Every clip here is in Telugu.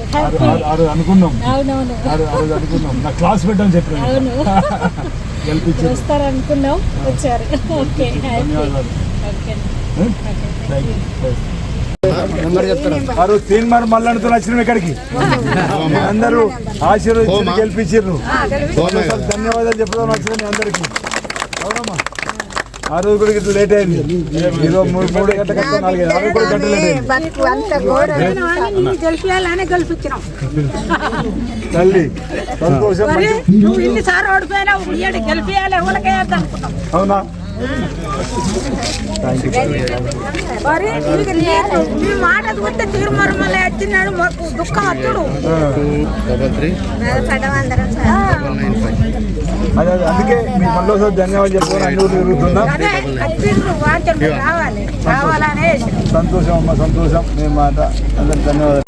వచ్చారు ఆ రో- హ్యాపీ ఆ రోజు అనుకున్నాం. నా క్లాస్ పెట్టని చెప్పాను వస్తారు అనుకున్నాం వచ్చారు. ఓకే తీన్మార్ వచ్చినాం ఇక్కడికి. అందరూ ఆశీర్వదించి గెలిపించారు. ధన్యవాదాలు చెప్పడం అందరికి. అవునమ్మా. ఆ రోజు కూడా ఇట్లా లేట్ అయింది. ఈరోజు మూడు మూడు గంటల కట్ట నాలుగైదు ఆ రోజు కూడా గంట లేట్ అయింది తల్లి సంతోషం నువ్వు గెలిపియాలి అవునా? మరి నీ మాట చూస్తే తీర్మరమలే వచ్చినాడు మాకు దుఃఖం వచ్చుడు అదే అదే అందుకే మీ మనలో ధన్యవాదాలు చెప్పుకొని అన్ని తిరుగుతున్నా. రావాలి రావాలనే సంతోషం అమ్మ సంతోషం. మీ మాట అందరికి ధన్యవాదాలు.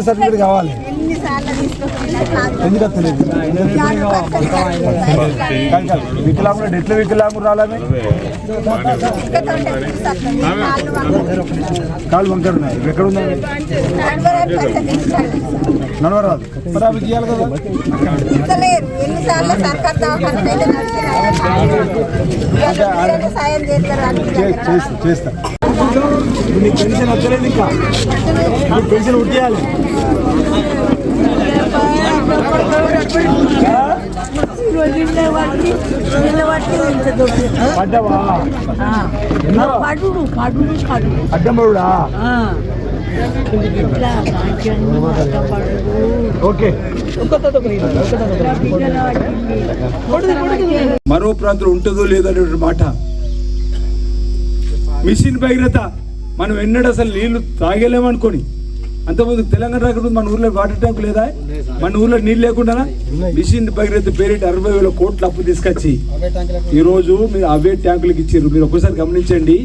మ్యారేజ్ సదరు సర్టిఫికేట్ కావాలి. ఎందుకు తెలియదు వికలాంగులు కాదు. వికలాంగుడు ఎట్లా వికలాంగుడు రాలేమే. కాలు వంకరు ఉన్నాయి ఎక్కడ ఉన్నాయి నడవరాదు. మరి అవి గీయాలి కదా. చేస్తా చేస్తా. నీకు పెన్షన్ వచ్చలేదు ఇంకా. నీకు పెన్షన్ ఉట్టేయాలి పడ్డావా? ఎన్నో? పడుడు? మరో ప్రాంతం ఉంటుందో లేదో అనే మాట. మిషన్ భగీరథ మనం ఎన్నడూ అసలు నీళ్ళు తాగలేమనుకొని అంతకుముందు తెలంగాణ రాకముందు మన ఊర్లో వాటర్ ట్యాంక్ లేదా? మన ఊర్లో నీళ్ళు లేకుండా మిషన్ భగీరథ పేరిట అరవై వేల కోట్ల అప్పు తీసుకొచ్చి ఈరోజు మీరు అవే ట్యాంకులకు ఇచ్చారు. మీరు ఒకసారి గమనించండి.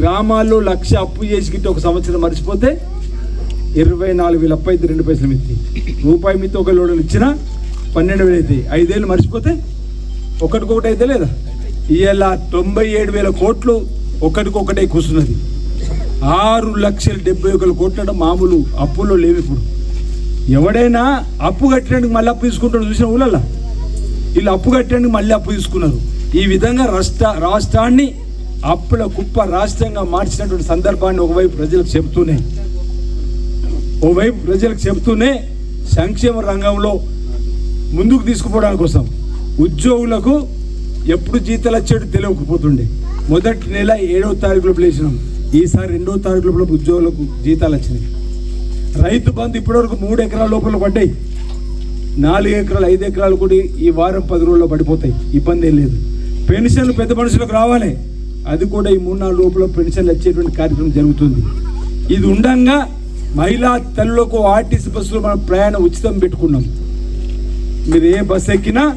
గ్రామాల్లో లక్ష అప్పు చేసి గిట్ట ఒక సంవత్సరం మర్చిపోతే ఇరవై నాలుగు వేల అప్పు అయితే రెండు పైసలు మిత్తి రూపాయి మిత్తి ఒక లోడలు ఇచ్చినా పన్నెండు వేలు అయితే. ఐదేళ్ళు మర్చిపోతే ఒకటికొకటి అయితే లేదా? ఇవాళ తొంభై ఏడు వేల కోట్లు ఒకటికొకటే కూర్చున్నది. ఆరు లక్షల డెబ్బై ఒకరు కోట్ల మామూలు అప్పుల్లో లేవు ఇప్పుడు. ఎవడైనా అప్పు కట్టినందుకు మళ్ళీ అప్పు తీసుకుంటాడు చూసిన ఊళ్ళల్లో. వీళ్ళు అప్పు కట్టడానికి మళ్ళీ అప్పు తీసుకున్నారు. ఈ విధంగా రాష్ట్ర రాష్ట్రాన్ని అప్పుల కుప్ప రాష్ట్రంగా మార్చినటువంటి సందర్భాన్ని ఒకవైపు ప్రజలకు చెబుతూనే ఓవైపు ప్రజలకు చెబుతూనే సంక్షేమ రంగంలో ముందుకు తీసుకుపోవడానికి కోసం ఉద్యోగులకు ఎప్పుడు జీతాలు వచ్చేట్టు తెలియకపోతుండే. మొదటి నెల ఏడవ తారీఖులో ప్లేసినాం ఈసారి రెండో తారీఖు లోపల ఉద్యోగులకు జీతాలు వచ్చినాయి. రైతు బంధు ఇప్పటివరకు మూడు ఎకరాల లోపల పడ్డాయి. నాలుగు ఎకరాలు ఐదు ఎకరాలు కూడా ఈ వారం పది రోజుల్లో పడిపోతాయి. ఇబ్బంది ఏం లేదు. పెన్షన్లు పెద్ద మనుషులకు రావాలి. అది కూడా ఈ మూడు నాలుగు లోపల పెన్షన్లు వచ్చేటువంటి కార్యక్రమం జరుగుతుంది. ఇది ఉండగా మహిళా తల్లులకు ఆర్టీసీ బస్సులో మనం ప్రయాణం ఉచితం పెట్టుకున్నాం. మీరు ఏ బస్సు ఎక్కినా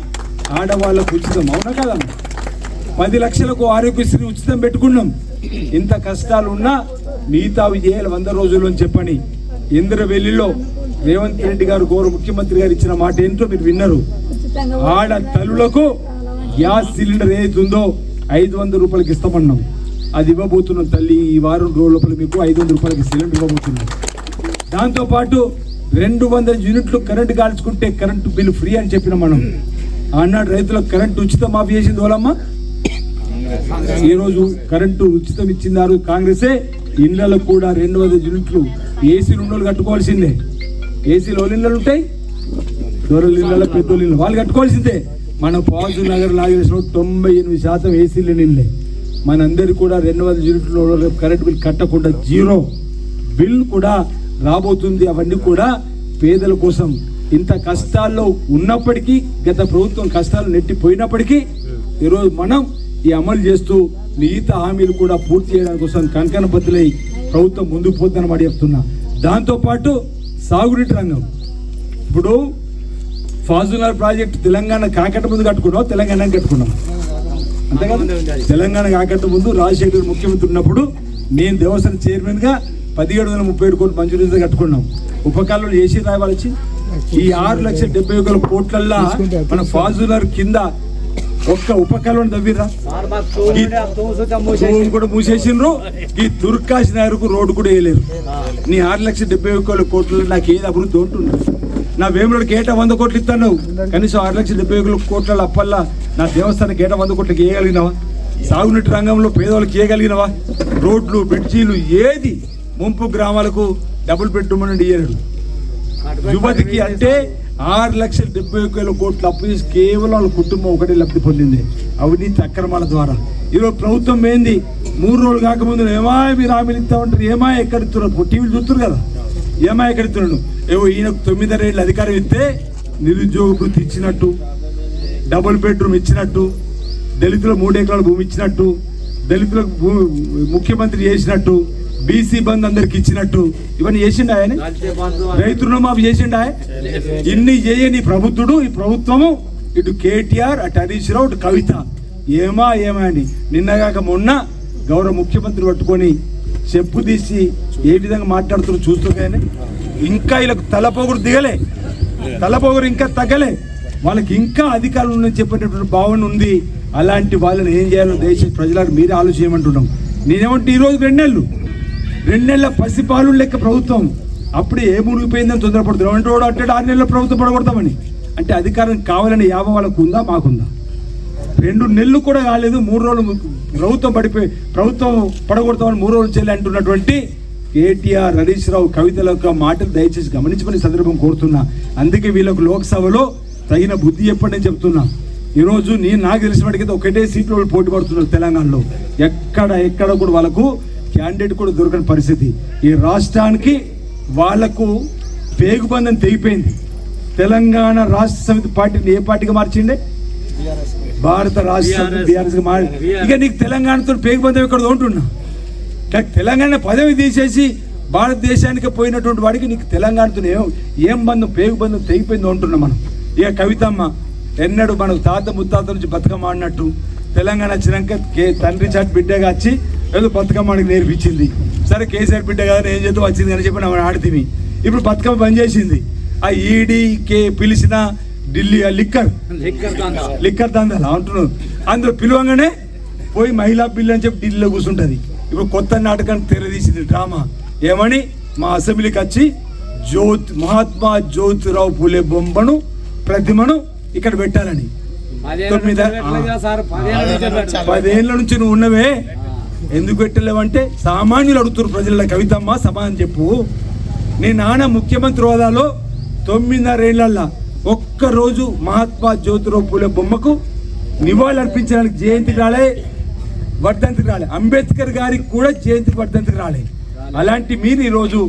ఆడవాళ్ళకు ఉచితం. అవునా కదా? పది లక్షలకు ఆరోగ్యశ్రీ ఉచితం పెట్టుకున్నాం. ఇంత కష్టాలు ఉన్నా మిగతావి చేయాలి వంద రోజులు అని చెప్పని ఇంద్రవెల్లిలో రేవంత్ రెడ్డి గారు గౌరవ ముఖ్యమంత్రి గారు ఇచ్చిన మాట ఏంటో మీరు విన్నారు. ఆడ తల్లులకు గ్యాస్ సిలిండర్ ఏది ఉందో ఐదు వందల రూపాయలకి ఇస్తామన్నాం. అది ఇవ్వబోతున్నాం తల్లి ఈ వారం రోజుల లోపల మీకు ఐదు వందల రూపాయలకి సిలిండర్ ఇవ్వబోతున్నాం. దాంతోపాటు రెండు వందల యూనిట్లు కరెంటు కాల్చుకుంటే కరెంటు బిల్లు ఫ్రీ అని చెప్పిన మనం. ఆనాడు రైతులకు కరెంటు ఉచితం మాఫీ చేసింది వాళ్ళమ్మ ఈ రోజు కరెంటు ఉచితం ఇచ్చినారు కాంగ్రెసే. ఇళ్ళలో కూడా రెండు వందల యూనిట్లు ఏసీ రెండు కట్టుకోవాల్సిందే. ఏసీలు వాళ్ళ ఇళ్ళలు ఉంటాయి? దూరం ఇళ్ళ పెద్దోళ్ళ వాళ్ళు కట్టుకోవాల్సిందే. మన పాజు నగర్ లాగేసిన తొంభై ఎనిమిది శాతం ఏసీలు నిల్లే మనందరి కూడా రెండు వందల యూనిట్లు కరెంట్ బిల్ కట్టకుండా జీరో. బిల్ కూడా రాబోతుంది. అవన్నీ కూడా పేదల కోసం. ఇంత కష్టాల్లో ఉన్నప్పటికీ గత ప్రభుత్వం కష్టాలు నెట్టిపోయినప్పటికీ ఈరోజు మనం ఈ అమలు చేస్తూ మిగతా హామీలు కూడా పూర్తి చేయడానికి కోసం కంకణ బద్దులై ప్రభుత్వం ముందుకు పోతుందని మాట చెప్తున్నా. దాంతోపాటు సాగునీటి రంగం. ఇప్పుడు ఫాజునర్ ప్రాజెక్ట్ తెలంగాణ కాకట ముందు కట్టుకున్నాం తెలంగాణ కట్టుకున్నాం అంతే కదా? తెలంగాణ కాకట ముందు రాజశేఖర్ ముఖ్యమంత్రి ఉన్నప్పుడు నేను దేవస్థాన చైర్మన్గా పదిహేడు వందల ముప్పై ఏడు కోట్లు మంజూరు కట్టుకున్నాం. ఉపకాలంలో ఏసీ వచ్చి ఈ ఆరు లక్షల డెబ్బై ఒక కోట్లల్లా మన ఫాజునర్ కింద ఒక్క ఉపకాలం తవ్విరా కూడా మూసేసిండ్రు. ఈ దుర్కాశ్ నగర్కు రోడ్డు కూడా వేయలేరు. నీ ఆరు లక్షల డెబ్బై ఒక్క కోట్లు నాకు ఏది అభివృద్ధి ఉంటున్నా నా వేములకి ఏటా వంద కోట్లు ఇస్తాను కనీసం ఆరు లక్షల డెబ్బై ఒక కోట్ల అప్పల్లా నా దేవస్థానానికి ఏటా వంద కోట్లకి వేయగలిగినావా సాగునీటి రంగంలో పేదవాళ్ళకి వేయగలిగినవా రోడ్లు బ్రిడ్జీలు ఏది? ముంపు గ్రామాలకు డబుల్ బెడ్రూమ్ అని ఇయ్యడు యువతికి అంటే ఆరు లక్షల డెబ్బై ఒక వేల కోట్లు అప్పు చేసి కేవలం వాళ్ళ కుటుంబం ఒకటే లబ్ధి పొందింది. అవినీతి అక్రమాల ద్వారా. ఈరోజు ప్రభుత్వం ఏంది? మూడు రోజులు కాకముందు ఏమా మీరు హామీలు ఇస్తామంటారు ఉంటారు? ఎక్కడ ఇస్తున్నారు? టీవీలు చూస్తున్నారు కదా. ఏమా ఎక్కడ ఇస్తున్నాడు ఏవో ఈయనకు తొమ్మిదిన్నర ఏళ్ళు అధికారం ఇస్తే నిరుద్యోగ వృత్తి ఇచ్చినట్టు డబుల్ బెడ్రూమ్ ఇచ్చినట్టు దళితులకు మూడు ఎకరాల భూమి ఇచ్చినట్టు దళితులకు ముఖ్యమంత్రి చేసినట్టు బీసీ బంద్ అందరికి ఇచ్చినట్టు ఇవన్నీ చేసిండు ఆయన? రైతు రుణమాఫీ చేసిండు ఇన్ని చేయని ప్రభుత్వుడు ఈ ప్రభుత్వము ఇటు కేటీఆర్ అటు హరీష్ రావు ఇటు కవిత. ఏమా ఏమా అని నిన్నగాక మొన్న గౌరవ ముఖ్యమంత్రి పట్టుకొని చెప్పు తీసి ఏ విధంగా మాట్లాడుతున్నారు చూస్తూ కానీ ఇంకా వీళ్ళకు తలపోగురు దిగలే. తలపోగురు ఇంకా తగ్గలే. వాళ్ళకి ఇంకా అధికారులు ఉందని చెప్పేటటువంటి భావన ఉంది. అలాంటి వాళ్ళని ఏం చేయాలో దేశ ప్రజలకు మీరే ఆలోచించమంటున్నాం నేనేమంటే ఈ రోజు రెండు నెలల పసిపాలు లెక్క ప్రభుత్వం. అప్పుడే ఏ మునిగిపోయిందని తొందరపడుతున్నాం అంటే వాడు అంటే ఆరు నెలల ప్రభుత్వం పడగొడతామని. అంటే అధికారం కావాలని యావ వాళ్ళకు ఉందా మాకుందా? రెండు నెలలు కూడా కాలేదు మూడు రోజులు ప్రభుత్వం పడిపోయి ప్రభుత్వం పడగొడతామని మూడు రోజులు చేయాలి అంటున్నటువంటి కేటీఆర్ హరీష్ రావు కవితల యొక్క మాటలు దయచేసి గమనించమని సందర్భం కోరుతున్నా. అందుకే వీళ్ళకు లోక్సభలో తగిన బుద్ధి చెప్పండి అని చెప్తున్నా. ఈరోజు నేను నాకు తెలిసిన వాడికి ఒకటే సీట్లో వాళ్ళు పోటీ పడుతున్నారు తెలంగాణలో. ఎక్కడ ఎక్కడ కూడా వాళ్ళకు క్యాండిడేట్ కూడా దొరకని పరిస్థితి. ఈ రాష్ట్రానికి వాళ్ళకు పేగుబంధం తెగిపోయింది. తెలంగాణ రాష్ట్ర సమితి పార్టీని ఏ పార్టీగా మార్చిండే? భారత రాష్ట్ర మారి ఇక నీకు తెలంగాణతో పేగుబంధం ఇక్కడ ఉంటున్నా? కానీ తెలంగాణ పదవి తీసేసి భారతదేశానికి పోయినటువంటి వాడికి నీకు తెలంగాణతో ఏం ఏం బంధం పేగు బంధం తెగిపోయిందో ఉంటున్నాం మనం. ఇక కవితమ్మ ఎన్నడు మనకు తాత ముత్తాత నుంచి బతుకమ్మ తెలంగాణ వచ్చినాక కే తండ్రి చాటి బిడ్డగా వచ్చి ఏదో బతుకమ్మ ఆడికి నేర్పించింది. సరే కేసీఆర్ బిడ్డ కదా ఏం చేద్దాం? వచ్చింది అని చెప్పి ఆమె ఆడితివి ఇప్పుడు బతుకమ్మ బంద్ చేసింది. ఆ ఈడీ కే పిలిచిన ఢిల్లీ ఆ లిక్కర్. లిక్కర్ దందాలు. అంటున్నారు. అందులో పిలవంగానే పోయి మహిళా బిల్లు అని చెప్పి ఢిల్లీలో కూర్చుంటుంది. ఇప్పుడు కొత్త నాటకాన్ని తెరదీసింది డ్రామా. ఏమని? మా అసెంబ్లీకి వచ్చి జ్యోత్ మహాత్మా జ్యోతిరావు పూలే బొమ్మను ప్రతిమను ఇక్కడ పెట్టాలని. తొమ్మిది పదేళ్ళ నుంచి నువ్వు ఉన్నవే. ఎందుకు పెట్టలేవంటే సామాన్యులు అడుగుతున్నారు ప్రజల కవితమ్మ సమాధానం చెప్పు. నీ నాన్న ముఖ్యమంత్రి హోదాలో తొమ్మిదిన్నరేళ్ళల్లా ఒక్కరోజు మహాత్మా జ్యోతిరావు పూలే బొమ్మకు నివాళులర్పించడానికి జయంతికి రాలే వర్ధంతికి రాలే. అంబేద్కర్ గారికి కూడా జయంతికి వర్ధంతికి రాలే. అలాంటి మీరు ఈరోజు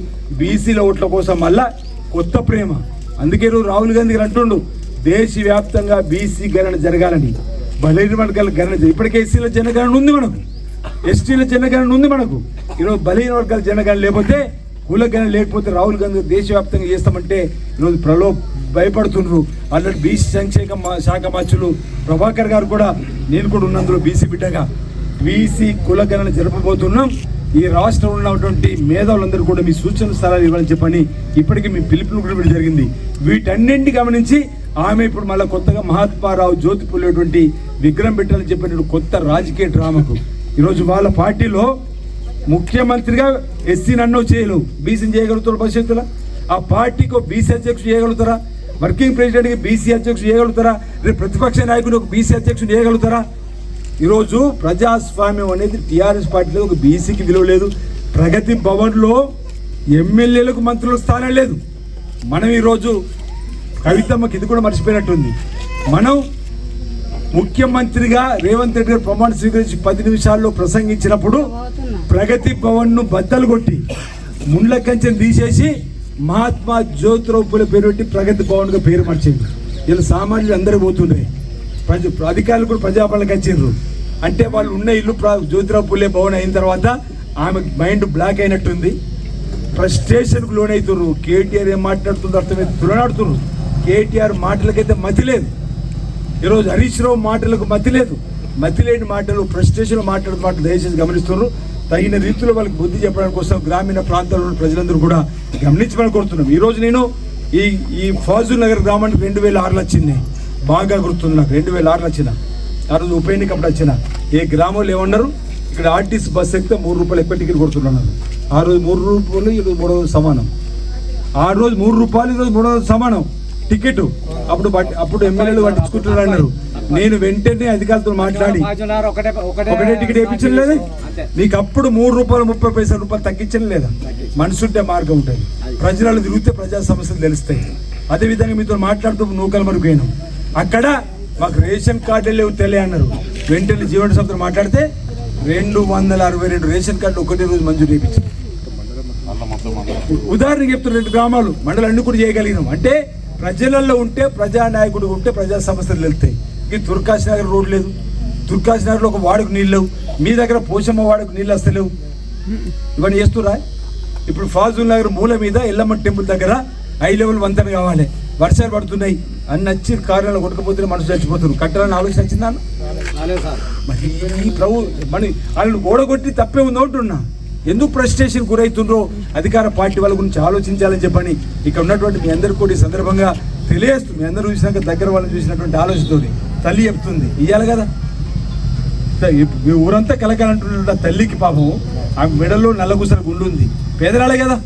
బీసీల ఓట్ల కోసం మళ్ళా కొత్త ప్రేమ. అందుకే ఈరోజు రాహుల్ గాంధీ గారు అంటుండు దేశవ్యాప్తంగా బీసీ గణన జరగాలని బలహీన వర్గాల గణన ఇప్పటికే ఎస్సీల జనగణన ఉంది మనకు. ఎస్టీల జనగణన ఉంది మనకు. ఈరోజు బలహీన వర్గాల జనగణన లేకపోతే కులగణన లేకపోతే రాహుల్ గాంధీ దేశవ్యాప్తంగా చేస్తామంటే ఈరోజు ప్రలో భయపడుతుండ్రు. అన్నట్టు బీసీ సంక్షేమ శాఖ మంత్రులు ప్రభాకర్ గారు కూడా నేను కూడా ఉన్నందులో బీసీ బిడ్డగా బీసీ కులగణన జరపబోతున్నాం. ఈ రాష్ట్రంలో ఉన్నటువంటి మేధావులందరూ కూడా మీ సూచన స్థలాలు ఇవ్వాలని చెప్పని ఇప్పటికీ మీ పిలుపులు కూడా ఇవ్వడం జరిగింది. వీటన్నింటిని గమనించి ఆమె ఇప్పుడు మళ్ళీ కొత్తగా మహాత్మారావు జ్యోతి పుల్లేటువంటి విగ్రహం పెట్టాలని చెప్పిన కొత్త రాజకీయ డ్రామాకు ఈరోజు వాళ్ళ పార్టీలో ముఖ్యమంత్రిగా ఎస్సీ నన్ను చేయలేవు. బీసీని చేయగలుగుతారు భవిష్యత్తులో ఆ పార్టీకి ఒక బీసీ అధ్యక్షుడు చేయగలుగుతారా? వర్కింగ్ ప్రెసిడెంట్కి బీసీ అధ్యక్షుడు చేయగలుగుతారా? రేపు ప్రతిపక్ష నాయకుడు ఒక బీసీ అధ్యక్షుడు చేయగలుగుతారా? ఈరోజు ప్రజాస్వామ్యం అనేది టీఆర్ఎస్ పార్టీలో ఒక బీసీకి విలువ లేదు. ప్రగతి భవన్లో ఎమ్మెల్యేలకు మంత్రులు స్థానం లేదు. మనం ఈరోజు కవితమ్మకి ఇది కూడా మర్చిపోయినట్టుంది. మనం ముఖ్యమంత్రిగా రేవంత్ రెడ్డి గారు ప్రమాణ స్వీకరించి పది నిమిషాల్లో ప్రసంగించినప్పుడు ప్రగతి భవన్ను బద్దలు కొట్టి ముండ్ల కంచెను తీసేసి మహాత్మా జ్యోతిరావు పేరు పెట్టి ప్రగతి భవన్గా పేరు మార్చింది. ఇలా సామాన్యులు అందరూ పోతుండే ప్రజ అధికారులు కూడా ప్రజాపాలనకి వచ్చిండ్రు. అంటే వాళ్ళు ఉన్న ఇల్లు జ్యోతిరావు పూలే భవన్ అయిన తర్వాత ఆమె మైండ్ బ్లాక్ అయినట్టుంది. ఫ్రస్ట్రేషన్కు లోనవుతున్నారు కేటీఆర్ ఏం మాట్లాడుతుందో అర్థమైతే తులనాడుతున్నారు కేటీఆర్ మాటలకైతే మతి లేదు. ఈరోజు హరీష్ రావు మాటలకు మతి లేదు. మతి లేని మాటలు ఫ్రస్ట్రేషన్ మాట్లాడుతూ మాటలు దయచేసి గమనిస్తున్నారు. తగిన రీతిలో వాళ్ళకి బుద్ధి చెప్పడానికి కోసం గ్రామీణ ప్రాంతాల్లో ప్రజలందరూ కూడా గమనించమని కోరుతున్నాం. ఈరోజు నేను ఈ ఈ ఫాజుల్ నగర్ గ్రామానికి రెండు వేల ఆరులో వచ్చింది. బాగా గుర్తుంది నాకు రెండు వేల ఆరులో వచ్చిన? ఆ రోజు ఉప ఎన్నికప్పుడు వచ్చిన? ఏ గ్రామంలో ఏమన్నారు ఇక్కడ ఆర్టీసీ బస్ ఎక్కితే మూడు రూపాయలు ఎక్కువ టికెట్ కొడుతున్నాను ఆ రోజు మూడు రూపాయలు ఈరోజు మూడు సమానం. ఆ రోజు మూడు రూపాయలు ఈరోజు మూడు సమానం. టికెట్. అప్పుడు అప్పుడు ఎమ్మెల్యేలు పట్టించుకుంటున్నారు అన్నారు నేను వెంటనే అధికారులతో మాట్లాడి ఒకటే టికెట్ వేయించడం లేదా? నీకు అప్పుడు మూడు రూపాయలు ముప్పై పైసలు రూపాయలు తగ్గించడం లేదా? మనసుంటే మార్గం ఉంటుంది. ప్రజలు తిరిగితే ప్రజా సమస్యలు తెలుస్తాయి. అదే విధంగా మీతో మాట్లాడుతూ నూకల మరుగు పోయినాం అక్కడ మాకు రేషన్ కార్డు లేవు తెలియ అన్నారు. వెంటనే జీవన సంస్థ మాట్లాడితే రెండు వందల అరవై రెండు రేషన్ కార్డులు ఒకటే రోజు మంజూరు చేయించారు. ఉదాహరణ చెప్తున్న రెండు గ్రామాలు మండలాన్ని కూడా చేయగలిగినాం. అంటే ప్రజలలో ఉంటే ప్రజా నాయకుడు ఉంటే ప్రజా సమస్యలు వెళ్తాయి. ఈ దుర్కాశ్ నగర్ రోడ్ లేదు. దుర్కాశ్ నగర్లో ఒక వాడుకు నీళ్ళు లేవు. మీ దగ్గర పోషమ్మ వాడుకు నీళ్ళు వస్తలేవు ఇవన్నీ చేస్తురా? ఇప్పుడు ఫాజుల్ నగర్ మూల మీద ఎల్లమ్మ టెంపుల్ దగ్గర హై లెవెల్ వంతెన కావాలి. వర్షాలు పడుతున్నాయి. అన్ని వచ్చి కారణాలు కొట్టకపోతే మనుషులు చచ్చిపోతున్నారు. కట్టాలని ఆలోచన వచ్చిందా మరి ప్రభు మన వాళ్ళని ఓడగొట్టి తప్పే ఉంది అంటున్నా ఎందుకు ఫ్రస్ట్రేషన్ గురవుతుండ్రో అధికార పార్టీ వాళ్ళ గురించి ఆలోచించాలని చెప్పని ఇక్కడ ఉన్నటువంటి మీ అందరు కూడా ఈ సందర్భంగా తెలియజేస్తుంది మీ అందరూ చూసినాక దగ్గర వాళ్ళని చూసినటువంటి ఆలోచనతో తల్లి చెప్తుంది. ఇయ్యాలి కదా? మీ ఊరంతా కలకాలంటున్న తల్లికి పాపం. ఆ మెడలో నల్లగుసర గుండు ఉంది. పేదరాలే కదా?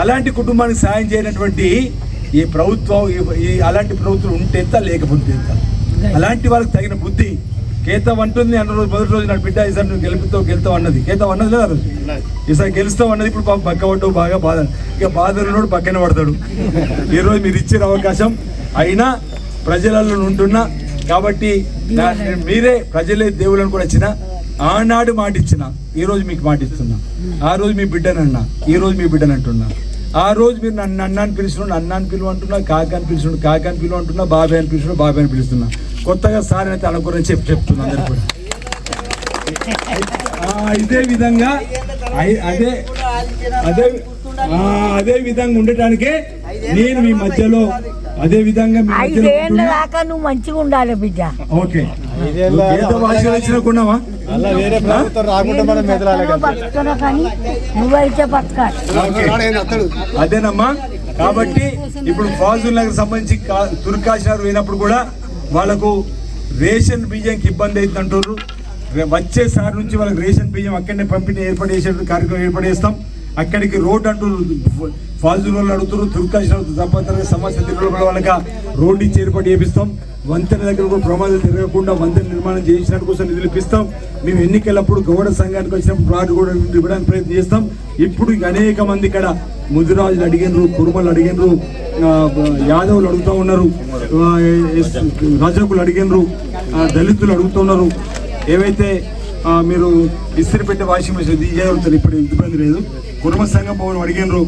అలాంటి కుటుంబానికి సాయం చేయనటువంటి ఈ ప్రభుత్వం ఈ అలాంటి ప్రభుత్వం ఉంటే ఎంత లేకపోతే ఎంత? అలాంటి వాళ్ళకి తగిన బుద్ధి కేతం అంటుంది అన్న రోజు మొదటి రోజు నా బిడ్డ ఈసారి నువ్వు గెలుపుతావు గెలుతావు అన్నది. కేతం అన్నది లేదా రోజు? ఈసారి గెలుస్తావు అన్నది ఇప్పుడు పాపం పక్క పడ్డావు బాగా బాధ. ఇక బాధలున్నాడు పక్కన పడతాడు. ఈ రోజు మీరు ఇచ్చిన అవకాశం. అయినా ప్రజలలో ఉంటున్నా కాబట్టి మీరే ప్రజలే దేవులను కూడా ఇచ్చిన. ఆనాడు మాట ఇచ్చిన ఈ రోజు మీకు మాట ఇస్తున్నా ఆ రోజు మీ బిడ్డనన్నా ఈ రోజు మీ బిడ్డని అంటున్నా. ఆ రోజు మీరు నన్ను అన్న అని పిలుస్తున్నాడు అన్న అని పిలువ అంటున్నా కాక అని పిలుస్తున్నాడు కాక అని పిలువ అంటున్నా బాబాయ్ అని పిలుస్తున్నాడు బాబాయ్ అని పిలుస్తున్నా. కొత్తగా సార్ అయితే అనుకుని చెప్పి చెప్తున్నా అందరు కూడా ఆ, ఇదే విధంగా అదే అదే ఆ, అదే విధంగా ఉండటానికే నేను మీ మధ్యలో అదే విధంగా. దాకా నువ్వు మంచిగా ఉండాలి బిడ్డ. ఓకే. ఏదో భాష వచ్చినాకున్నావా అలా వేరే ప్రభుత్వం రాకుండా మనం మెదలాలి నువ్వు బతుకుతున్నా కానీ నువ్వైతే బతకాలి. ఓకే. అదేనమ్మా. కాబట్టి ఇప్పుడు ఫాజుల్ నగర్ సంబంధించి నగర్ పోయినప్పుడు కూడా వాళ్ళకు రేషన్ బియ్యంకి ఇబ్బంది అవుతుంది అంటారు వచ్చేసారి నుంచి వాళ్ళకి రేషన్ బియ్యం అక్కడనే పంపిణీ ఏర్పాటు చేసే కార్యక్రమం ఏర్పాటు చేస్తాం. అక్కడికి రోడ్ అంటూ ఫాజులు వాళ్ళు అడుగుతున్నారు. దుర్కాశం తప్పనిసరిగా సమస్య తిరుగుల వాళ్ళకి రోడ్డు ఇచ్చి ఏర్పాటు చేపిస్తాం. వంతెన దగ్గర కూడా ప్రమాదాలు తిరగకుండా వంతెన నిర్మాణం చేసినట్టు కోసం నిధులు ఇప్పిస్తాం. మేము ఎన్నికలప్పుడు గౌడ సంఘానికి వచ్చినప్పుడు ప్లాట్ కూడా ఇవ్వడానికి ప్రయత్నం చేస్తాం. ఇప్పుడు అనేక మంది ఇక్కడ ముదిరాజులు అడిగినరు కురుమలు అడిగినరు యాదవులు అడుగుతూ ఉన్నారు రజకులు అడిగినరు ఆ, దళితులు అడుగుతున్నారు ఏవైతే మీరు ఇస్త్రీ పెట్టే వాషింగ్ మెషిన్ ఇది చేయగలుగుతారు ఇప్పుడు ఇబ్బంది లేదు. కుటుంబ సంఘం భవనం అడిగినరు.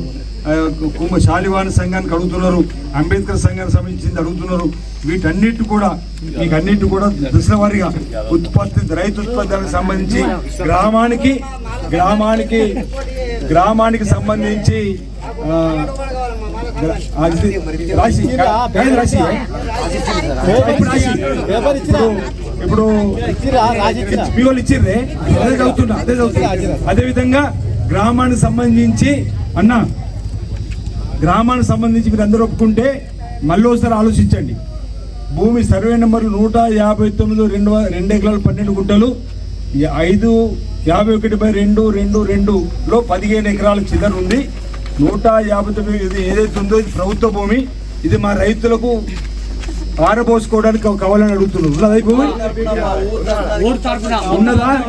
కుంభ శాలివాన సంఘానికి అడుగుతున్నారు. అంబేద్కర్ సంఘానికి సంబంధించింది అడుగుతున్నారు. వీటన్నిటి కూడా మీకు అన్నిటి కూడా దశల వారీగా ఉత్పత్తి రైతు ఉత్పత్తులకు సంబంధించి గ్రామానికి గ్రామానికి గ్రామానికి సంబంధించి కాదు రాశి. ఇప్పుడు మీ వాళ్ళు ఇచ్చిర్రే అదే చదువుతున్నా అదే చదువుతున్నా. అదే విధంగా గ్రామానికి సంబంధించి అన్న గ్రామానికి సంబంధించి మీరు అందరూ ఒప్పుకుంటే మళ్ళీ ఒకసారి ఆలోచించండి. భూమి సర్వే నెంబర్ నూట యాభై తొమ్మిది రెండు రెండు ఎకరాలు పన్నెండు గుంటలు ఐదు యాభై ఒకటి బై రెండు రెండు రెండులో పదిహేను ఎకరాల చిల్లర ఉంది. నూట యాభై తొమ్మిది ఇది ఏదైతే ఉందో ఇది ప్రభుత్వ భూమి ఇది మా రైతులకు ఆరబోసుకోవడానికి ఒక కవలని అడుగుతున్నారు ఉన్నదా ఈ భూమి? ఉన్నదా?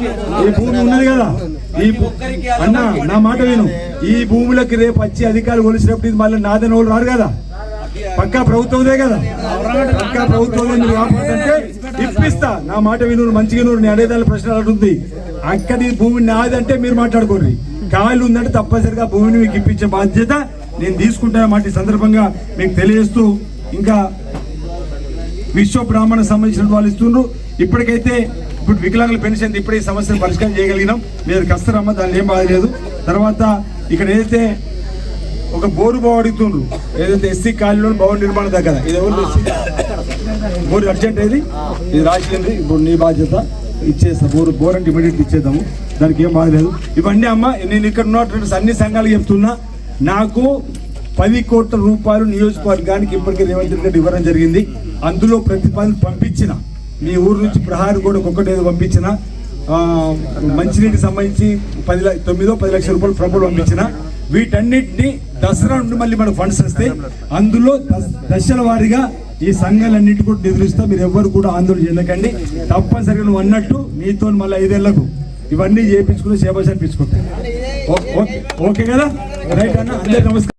ఈ భూమి ఉన్నది కదా. ఈ అన్న నా మాట విను. ఈ భూములకి రేపు వచ్చి అధికారులు కొలిసినప్పుడు ఇది మళ్ళీ నాదని వాళ్ళు రారు కదా. పక్కా ప్రభుత్వందే కదా. పక్కా ప్రభుత్వం కాపాడంటే ఇప్పిస్తా. నా మాట విను మంచిగా నువ్వు నేను అడేదాని ప్రశ్న అడుగుతుంది. అక్కడ భూమి నాదంటే మీరు మాట్లాడుకోండి. ఖాళీ ఉందంటే తప్పనిసరిగా భూమిని మీకు ఇప్పించే బాధ్యత నేను తీసుకుంటానమాట ఈ సందర్భంగా మీకు తెలియజేస్తూ. ఇంకా విశ్వ బ్రాహ్మణ సంబంధించిన వాళ్ళు ఇస్తుండ్రు. ఇప్పటికైతే ఇప్పుడు వికలాంగుల పెన్షన్ ఇప్పుడు ఈ సమస్యను పరిష్కారం చేయగలిగినాం. మీరు కష్టరమ్మ దాన్ని ఏం బాధలేదు తర్వాత ఇక్కడ ఏదైతే ఒక బోరు బావు అడుగుతుండ్రు ఏదైతే ఎస్సీ కాలనీలో భవన నిర్మాణం దగ్గర ఇది ఎవరు బోరు అర్జెంట్ ఏది? ఇది రాసింది ఇప్పుడు నీ బాధ్యత ఇచ్చేస్తా. బోరు బోర్ అంటే ఇమీడియట్ ఇచ్చేద్దాము. దానికి ఏం బాధ లేదు. ఇవన్నీ అమ్మ నేను ఇక్కడ ఉన్నటువంటి అన్ని సంఘాలు చెప్తున్నా. నాకు పది కోట్ల రూపాయలు నియోజకవర్గానికి ఇప్పటికే రేవంత్ రెడ్డి ఇవ్వడం జరిగింది. అందులో ప్రతిపాదన పంపించిన. మీ ఊరు నుంచి ప్రహారీ కూడా ఒక్కొక్కటి ఏదో పంపించిన మంచినీటికి సంబంధించి పది తొమ్మిదో పది లక్షల రూపాయలు ప్రభుత్వం పంపించిన. వీటన్నిటిని దసరా నుండి మళ్ళీ మనకు ఫండ్స్ వస్తాయి. అందులో దశల వారీగా ఈ సంఘాలన్నిటి కూడా నిధులిస్తా. మీరు ఎవ్వరు కూడా ఆందోళన చెందకండి. తప్పనిసరిగా నువ్వు అన్నట్టు నీతో మళ్ళీ ఐదేళ్ళకు ఇవన్నీ చేయించుకుని సేవ చేపించుకుంటా ఓకే ఓకే కదా? రైట్ అన్న అందరికి నమస్కారం.